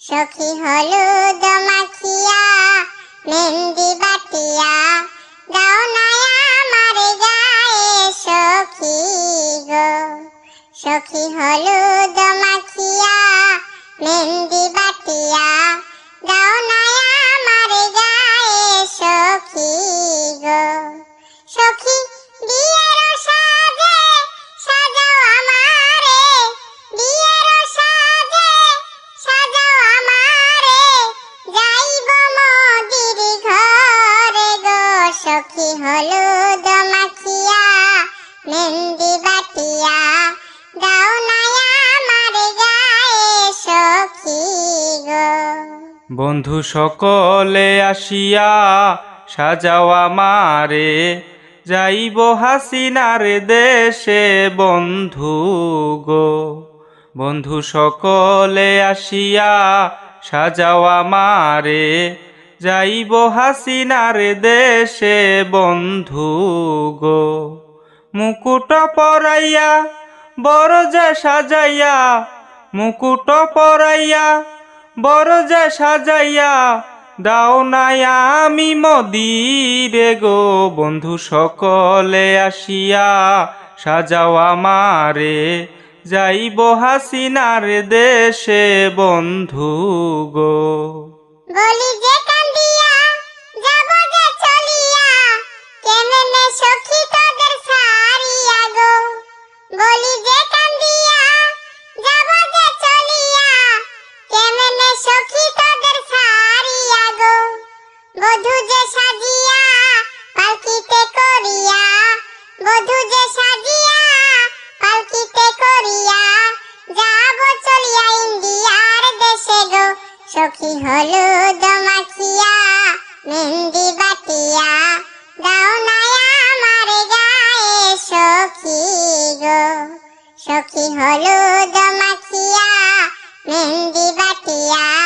সখী হলুদ মাখিয়া, মেহেন্দি বাটিয়া, দাও নায়া আমার গায়ে সখী গো। সখী হলুদ মাখিয়া, মেহেন্দি বাটিয়া, দাও মেহেন্দি বন্ধু সকলে আসিয়া সাজাও আমারে, যাইব হাসিনার দেশে বন্ধু গো। বন্ধু সকলে আসিয়া সাজাও আমারে, যাইব হাসিনার দেশে বন্ধু গো। মুকুট পরাইয়া যে সাজাইয়া, মুকুট পরাইয়া যে সাজাইয়া, দাও নাই আমি মদিরে গো বন্ধু সকলে আসিয়া, সাজাও আমারে, যাইব হাসিনার দেশে বন্ধু গো। বলি যে সখী হলুদ মাখিয়া মেহেন্দি বাটিয়া। দাও নায়া আমার গায়ে সখী গো। সখী হলো মেহেন্দি বাটিয়া।